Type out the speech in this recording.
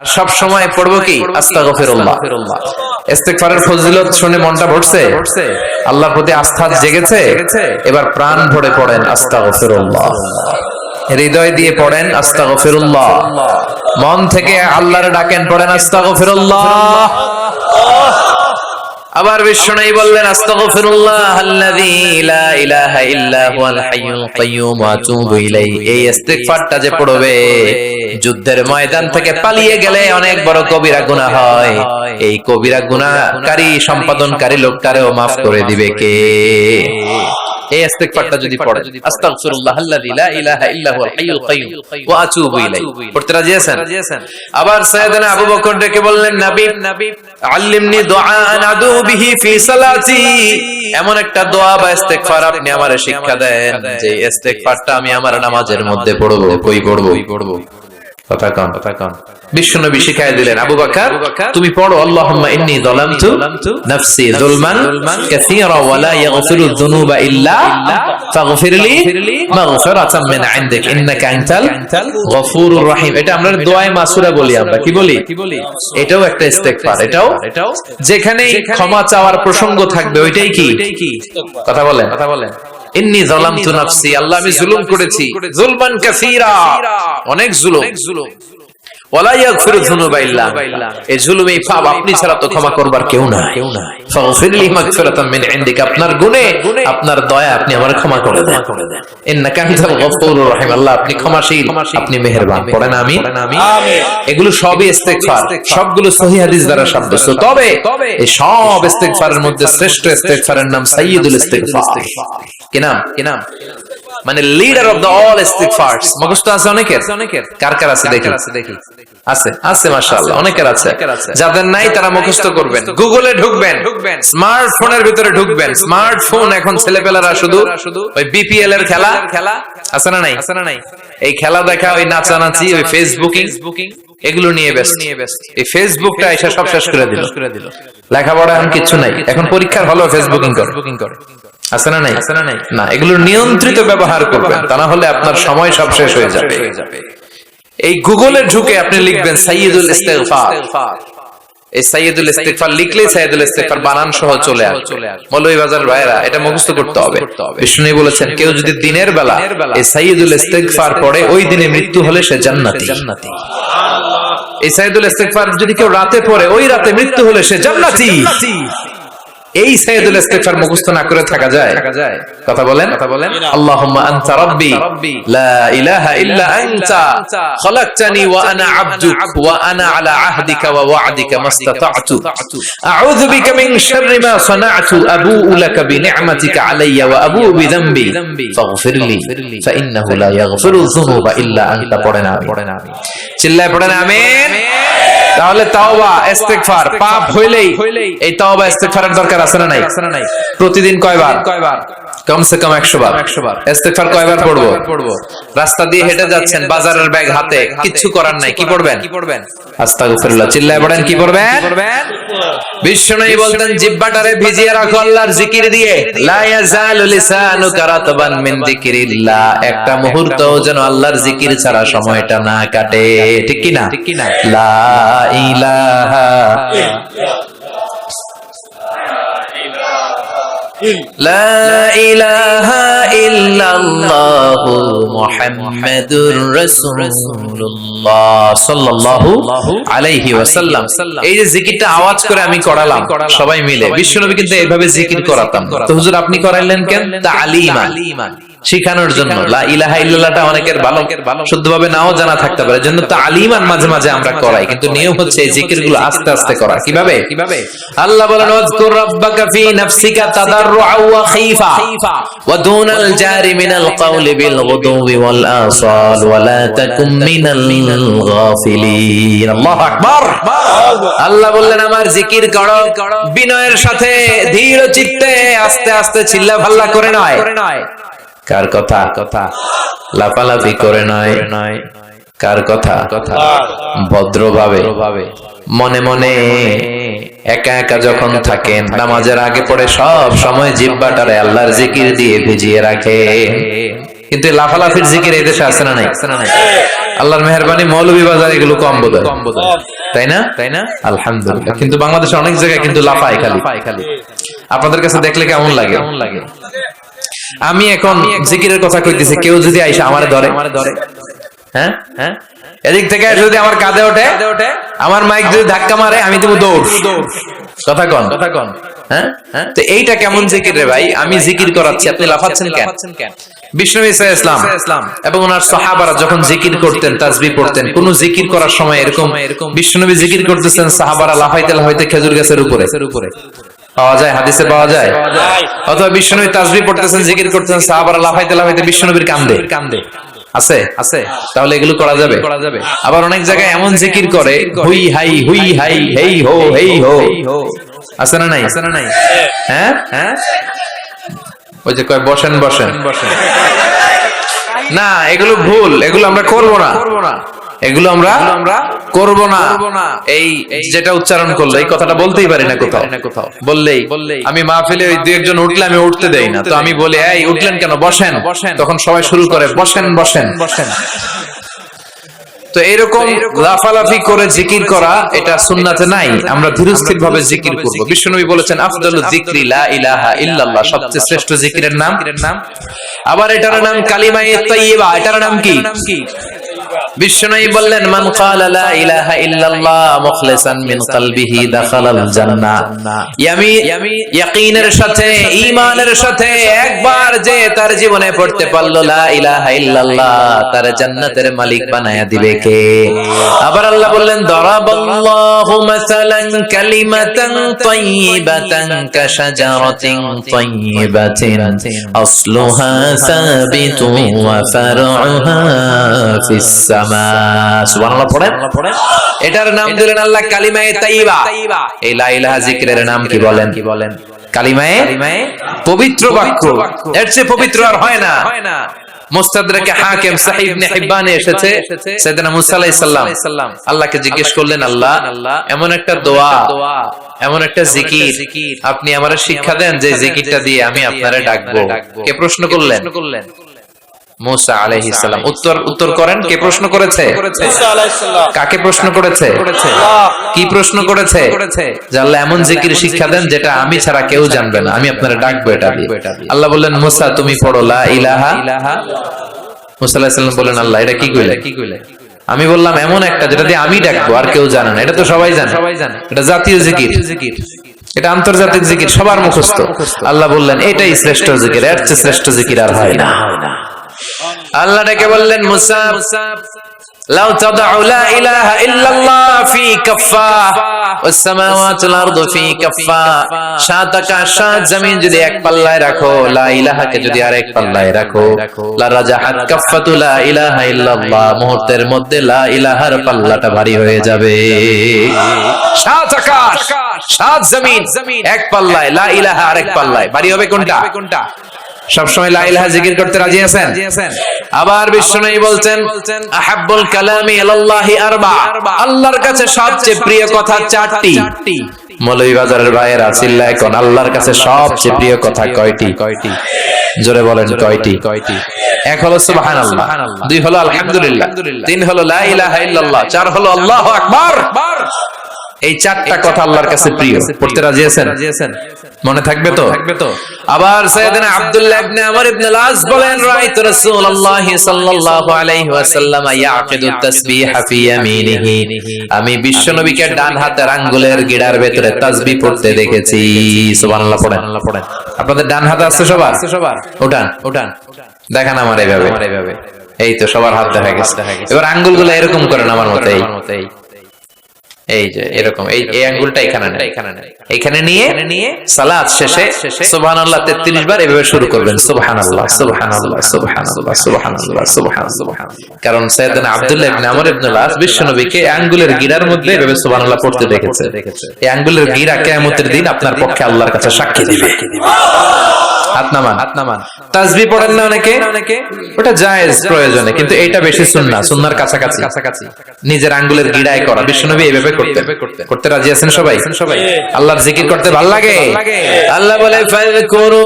আর সব সময় পড়ব কি? আস্তাগফিরুল্লাহ। ফজিলত শুনে মনটা ভরছে? আল্লাহর প্রতি আস্থা জেগেছে? এবার প্রাণ ভরে পড়েন আস্তাগফিরুল্লাহ। হৃদয় দিয়ে পড়েন আস্তাগফিরুল্লাহ। মন থেকে আল্লাহর ডাকেন, পড়েন আস্তাগফিরুল্লাহ। আবার বিষ্ণু বললেন, আস্তাগফিরুল্লাহ আল্লাযী লা ইলাহা ইল্লা হুয়াল হাইয়ুল কাইয়্যুম, আতুবু ইলাইহি। এই ইস্তিগফারটা যে পড়বে যুদ্ধের ময়দান থেকে পালিয়ে গেলে অনেক বড় কবিরা গুনাহ হয়। এই কবিরা গুনাহকারী, সম্পাদনকারী লোকটারেও maaf করে দিবে কে? এমন একটা দোয়া বা আপনি আমারে শিক্ষা দেন, যে আমি আমার নামাজের মধ্যে পড়ব কই পড়ব। বলি এটাও একটা ইস্তেগফার, এটাও এটাও যেখানে ক্ষমা চাওয়ার প্রসঙ্গ থাকবে, ওইটাই কি? কথা বলেন কথা বলেন। ইন্নি যালামতু নাফসি আল্লাহ আমি জুলুম করেছি। জুলমান কাসীরা। অনেক জুলুম। ওয়ালা ইয়াগফিরু যুনুবা ইল্লা এই জুলুম এই পাপ আপনি ছাড়া তো ক্ষমা করবার কেউ না কেউ না ফাগফিরলি মাগফিরাতাম মিন ইনদিক। আপনার আপনার দয়া আপনি আমার ক্ষমা করে দেন। ইন্নাকা আনতাল গফুরুর রহিম। আল্লাহ আপনি ক্ষমাশীল। আপনি মেহেরবান। আমিন। এগুলো সবই ইস্তেগফার। সবগুলো সহিহ হাদিস দ্বারা সাব্যস্ত। তবে এই সব ইস্তেগফারের মধ্যে শ্রেষ্ঠ ইস্তেগফারের নাম সাইয়্যিদুল ইস্তেগফার। কি নাম? কি মানে লিডার অফ দ্য অল ইস্তিগফারস আছে অনেকের? অনেকের কার কার আছে দেখি? আছে আছে, মাশাআল্লাহ, অনেকের আছে। যাদের নাই তারা মুখস্থ করবেন। গুগলে ঢুকবেন। স্মার্টফোনের ভিতরে ঢুকবেন। স্মার্টফোন এখন ছেলেপেলারা শুধু ওই বিপিএল এর খেলা। খেলা আছে না নাই? আছে না নাই এই খেলা দেখা, ওই নাচানাচি, ওই ফেসবুকিং এগুলো নিয়ে ব্যস্ত। এই ফেসবুকটা এসে সব শেষ করে দিল। লেখাপড়া এখন কিচ্ছু নাই। এখন পরীক্ষার হলো ফেসবুকিং করে। আছে না নাই? না এগুলো নিয়ন্ত্রিত ব্যবহার করবেন তা না হলে আপনার সময় সব শেষ হয়ে যাবে। এই গুগলে ঢুকে আপনি লিখবেন সাইয়্যিদুল ইস্তেগফার। এই সাইয়্যিদুল ইস্তেগফার লিখলে সাইয়্যিদুল ইস্তেগফার বানান সহ চলে আসবে। মৌলভী বাজার ভাইরা এটা মুখস্থ করতে হবে। বিষ্ণু বলেছেন কেউ যদি দিনের বেলা এই সাইয়্যিদুল ইস্তেগফার পড়ে ওই দিনে মৃত্যু হলে সে জান্নাতি। জান্নাতি। এই সাইয়্যিদুল ইস্তেগফার যদি কেউ রাতে পড়ে ওই রাতে মৃত্যু হলে সে জান্নাতি। এই সাইয়্যিদুল ইস্তিগফার মুখস্থ না করে থাকা যায়। কথা বলেন? কথা বলেন। আল্লাহুম্মা আনতা রাব্বি। লা ইলাহা ইল্লা আনতা। খলাকতানি ওয়া আনা আবদুক। ওয়া আনা আলা আহদিকা ওয়া ওয়া'দিকা মাস্তাতা'তু। আউযু বিকা মিন শাররি মা সানা'তু। আবুউ লাকা বিনি'মাতিকা আলাইয়া ওয়া আবুউ বিযামবি। ফাগফিরলি ফাইন্নাহু লা ইয়াগফিরু যুনুবা ইল্লা আনতা। পড়েন আমি। পড়েন আমি। চিল্লায় পড়েন আমিন। তাহলে তাওবা ইস্তেগফার পাপ হইলেই এই তাওবা ইস্তেগফারের দরকার আছে না নাই? প্রতিদিন কয়বার? কয়বার? কমসে কম 100 বার। 100 বার ইস্তেগফার কয়বার পড়ব? পড়ব? রাস্তা দিয়ে হেঁটে যাচ্ছেন বাজারের ব্যাগ হাতে কিচ্ছু করার নাই কি পড়বেন? কি পড়বেন? আস্তাগফিরুল্লাহ। চিল্লায় পড়েন কি পড়বেন? বিষ্ণুই বলতেন ভিজিয়ে রাখো আল্লাহর জিকির দিয়ে। লা ইয়াজালু লিসানুকা রাতবান মিন যিকিরিল্লাহ। একটা মুহূর্ত যেন আল্লাহর জিকির ছাড়া সময়টা না কাটে। ঠিক কি না ঠিক কি না إله إلا الله محمد رسول الله صلى الله عليه وسلم এই যে জিকিরটা আওয়াজ করে আমি করালাম, সবাই মিলে। বিশ্বনবী কিন্তু এইভাবে জিকির করাতাম। তো হুজুর আপনি করাইলেন কেন? তালিমান। শিখানোর জন্য। লা ইলাহা ইল্লাল্লাহটা অনেকের ভালো। শুদ্ধভাবে নাও জানা থাকতে পারে। জন্য তো আলিমান মাঝে মাঝে আমরা করাই। কিন্তু নিয়ম হচ্ছে এই জিকিরগুলো আস্তে আস্তে করা কীভাবে? কীভাবে আল্লাহ বলেন ওয়াজকুর রাব্বাকা ফি নাফসিকা তাদাররুআ ওয়া খাইফা ওয়া দুনাল জারি মিনাল কাওলি বিল গুদুবি ওয়াল আসাল ওয়া লা তাকুম মিনাল গাফিলিন। আল্লাহু আকবার। আল্লাহ বললেন আমার জিকির করো। বিনয়ের সাথে ধীর চিত্তে আস্তে আস্তে চিল্লা ভাল্লা করে নয়। কার কথা? কথা লাফালাফি করে নয়। নয় কার কথা? কথা ভদ্রভাবে। মনে মনে একা একা যখন থাকেন নামাজের আগে পড়ে সব সময় জিব্বাটারে আল্লাহর জিকির দিয়ে ভিজিয়ে রাখে। কিন্তু লাফালাফির জিকির এই দেশে আছে না নাই? আল্লাহর মেহরবানি মৌলভী বাজার এগুলো কম বোধ তাই না তাই না? আলহামদুলিল্লাহ। কিন্তু বাংলাদেশে অনেক জায়গায় কিন্তু লাফায় খালি। আপনাদের কাছে দেখলে কেমন লাগে কেমন লাগে? আমি এখন জিকিরের কথা কইতেছি কেউ যদি আইসা আমারে ধরে। হ্যাঁ? হ্যাঁ? এদিক থেকে যদি আমার কাঁধে ওঠে আমার মাইক যদি ধাক্কা মারে আমি দেবো দৌড়। কথা কন। কথা কন। হ্যাঁ? হ্যাঁ? তো এইটা কেমন জিকির রে ভাই? আমি জিকির করাচ্ছি আপনি লাফাচ্ছেন কেন? বিষ্ণু ইসা ইসলাম ইসলাম। এবং ওনার সাহাবারা যখন জিকির করতেন তাজবি পড়তেন কোন জিকির করার সময় এরকম এরকম জিকির করতেছেন সাহাবারা লাফাইতে লাফাইতে খেজুর গাছের উপরে। উপরে। পাওয়া যায় হাদিসে পাওয়া যায়? অথবা বিষ্ণুনবী তাজবি পড়তেছেন জিকির করতেছেন সাহাবারা লাফাইতে লাফাইতে বিষ্ণুনবীর কান্দে। কান্দে। আছে? আছে। তাহলে এগুলো করা যাবে। করা যাবে। আবার অনেক জায়গায় এমন জিকির করে হুই হাই হুই হাই হেই হো হেই হো। আছে না নাই? আছে না নাই। হ্যাঁ? হ্যাঁ? ওই যে কয় বসেন বসেন। বসেন না এগুলো ভুল এগুলো আমরা করব না। এগুলো আমরা আমরা করব না। এই যেটা উচ্চারণ করল এই কথাটা বলতেই পারি না কোথাও। কোথাও। বললেই আমি মাহফিলে ওই দুই একজন উঠলে আমি উঠতে দেই না। তো আমি বলি এই উঠলেন কেন? বসেন। বসেন। তখন সবাই শুরু করে বসেন বসেন। বসেন। তো এরকম লাফালাফি করে জিকির করা এটা সুন্নাতে নাই। আমরা ধীরস্থির ভাবে জিকির করব। বিশ্বনবী বলেছেন আফদালু যিকরি লা ইলাহা ইল্লাল্লাহ সবচেয়ে শ্রেষ্ঠ জিকিরের নাম। নাম। আবার এটার নাম কালিমায়ে তাইয়্যিবা এটার নাম কি? বিশ্বনবী বললেন, মান ক্বালা লা ইলাহা ইল্লাল্লাহ মুখলিসান মিন কলবিহি দাখালাল জান্নাহ। ইয়ামি ইয়াকিনের সাথে, ঈমানের সাথে একবার যে তার জীবনে পড়তে পারল, লা ইলাহা ইল্লাল্লাহ তার জান্নাতের মালিক বানায়া দিবে কে? আবার আল্লাহ বললেন, দরাবাল্লাহু মাসালান কালিমাতান তাইয়্যিবাতান কাশাজারাতিন তাইয়্যিবাতিন আসলুহা সাবিতুন ওয়া ফারউহা ফিস সুবহানাল্লাহ পড়েন? এটার নাম দিলেন আল্লাহ কালিমায়ে তাইয়্যিবা এই লা ইলাহা জিকিরের নাম কি বলেন? কি বলেন? কালিমায়ে পবিত্র বাক্য। এর চেয়ে পবিত্র আর হয় না। মুস্তাদরাকে হাকিম সাহিব ইবনে হিব্বানে এসেছে। সাইয়েদনা মুসা আলাইহিস সালাম। আল্লাহকে জিজ্ঞেস করলেন আল্লাহ এমন একটা দোয়া এমন একটা জিকির। আপনি আমারে শিক্ষা দেন যে জিকিরটা দিয়ে আমি আপনারে ডাকবো। কে প্রশ্ন করলেন? মুসা আলাইহিস সালাম। উত্তর উত্তর করেন কে প্রশ্ন করেছে? কাকে প্রশ্ন করেছে? কি প্রশ্ন করেছে? আল্লাহ এমন জিকির শিক্ষা দেন যেটা আমি ছাড়া কেউ জানবে না। আমি আপনারা ডাকবো এটা দিয়ে। আল্লাহ বললেন মুসা তুমি পড়ো লা ইলাহা মুসা সালাম বললেন আল্লাহ এটা কি কইলে? কি কইলে? আমি বললাম এমন একটা যেটা দিয়ে আমি ডাকবো আর কেউ জানে না। এটা তো সবাই জানে। সবাই জানে। এটা জাতীয় জিকির। জিকির। এটা আন্তর্জাতিক জিকির সবার মুখস্থ। আল্লাহ বললেন এটাই শ্রেষ্ঠ জিকির এর চেয়ে শ্রেষ্ঠ জিকির আর হয় না। আল্লাহ ডেকে বললেন মুহূর্তের মধ্যে লা ইলাহার পাল্লাটা ভারী হয়ে যাবে। এক পাল্লায়, লা ইলাহা আরেক পাল্লায়। ভারী হবে কোনটা কোনটা? সবসময় লাইলাহা জিকির করতে রাজি আছেন? আবার বিশ্বনবী বলছেন আহাব্বুল কালামি ইলাল্লাহি আরবা। আল্লাহর কাছে সবচেয়ে প্রিয় কথা চারটি। মৌলভী বাজারের ভাইয়েরা চিল্লায় কোন আল্লাহর কাছে সবচেয়ে প্রিয় কথা কয়টি? কয়টি? জোরে বলেন কয়টি? কয়টি? এক হলো সুবহানাল্লাহ দুই হলো আলহামদুলিল্লাহ তিন হলো লা ইলাহা ইল্লাল্লাহ চার হলো আল্লাহু আকবার। এই চারটা কথা আল্লাহর কাছে প্রিয়। পড়তে রাজি আছেন? মনে থাকবে তো? থাকবে তো? আবার সাইয়েদনা আব্দুল্লাহ ইবনে আমর ইবনে বলেন রাসূলুল্লাহ সাল্লাল্লাহু আলাইহি ওয়াসাল্লাম ইয়াকিদু তাসবিহ ফি ইয়ামিনিহি। আমি বিশ্বনবীকে ডান হাতের আঙ্গুলের গিড়ার ভেতরে তাসবিহ পড়তে দেখেছি। সুবহানাল্লাহ পড়েন। আপনাদের ডান হাতে আছে সবার? সবার উঠান উঠান। দেখান আমার এইভাবে এইভাবে এই তো সবার হাত দেখা গেছে। এবার আঙ্গুলগুলো এরকম করেন আমার মতো এই যে, এরকম, এই এই আঙ্গুলটা এখানে নেই এখানে নিয়ে নিয়ে সালাত শেষে সুবহানাল্লাহ 33 বার এভাবে শুরু করবেন। সুবহানাল্লাহ সুবহানাল্লাহ সুবহানাল্লাহ সুবহানাল্লাহ সুবহানাল্লাহ। কারণ সাইয়েদনা আব্দুল্লাহ ইবনে আমর ইবনে লাস বিশ্বনবীকে আঙ্গুলের গিরার মধ্যে এভাবে সুবহানাল্লাহ পড়তে দেখেছে। এই আঙ্গুলের গিরা কিয়ামতের দিন আপনার পক্ষে আল্লাহর কাছে সাক্ষী দিবে। হাত নামান হাত নামান তাসবি পড়েন না অনেকে? ওটা জায়েজ প্রয়োজনে কিন্তু এটা বেশি সুন্নাহ সুন্নার কাছাকাছি। কাছাকাছি। নিজের আঙ্গুলের গিড়ায় করা বিশ্বনবী এভাবে করতে করতে রাজি আছেন সবাই? সবাই। আল্লাহর জিকির করতে ভালো লাগে আল্লাহ বলে ফাযকুরু